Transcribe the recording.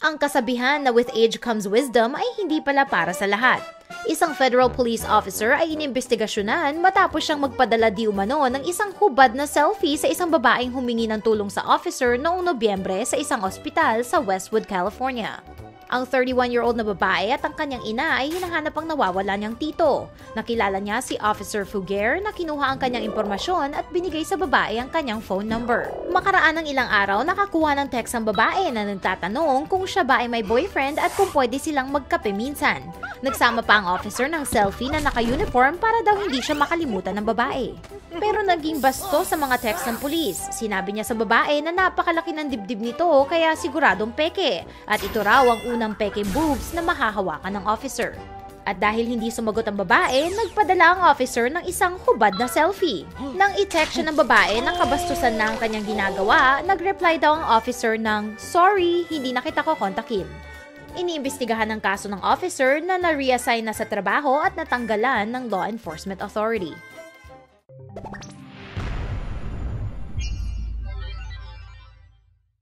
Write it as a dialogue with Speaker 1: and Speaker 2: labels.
Speaker 1: Ang kasabihan na with age comes wisdom ay hindi pala para sa lahat. Isang federal police officer ay inimbestigasyonan matapos siyang magpadala di umano ng isang hubad na selfie sa isang babaeng humingi ng tulong sa officer noong Nobyembre sa isang ospital sa Westwood, California. Ang 31-year-old na babae at ang kanyang ina ay hinahanap ang nawawala niyang tito. Nakilala niya si Officer Fuguer na kinuha ang kanyang impormasyon at binigay sa babae ang kanyang phone number. Makaraan ng ilang araw, nakakuha ng text ang babae na nagtatanong kung siya ba ay may boyfriend at kung pwede silang magkape minsan. Nagsama pa ang officer ng selfie na naka-uniform para daw hindi siya makalimutan ng babae. Pero naging basto sa mga text ng pulis. Sinabi niya sa babae na napakalaki ng dibdib nito kaya siguradong peke. At ito raw ang unang peke boobs na mahahawakan ng officer. At dahil hindi sumagot ang babae, nagpadala ang officer ng isang hubad na selfie. Nang i-text siya ng babae na kabastusan na ang kanyang ginagawa, nag-reply daw ang officer ng, Sorry, hindi na kita ko kontakin. Iniimbestigahan ng kaso ng officer na na-reassign na sa trabaho at natanggalan ng law enforcement authority.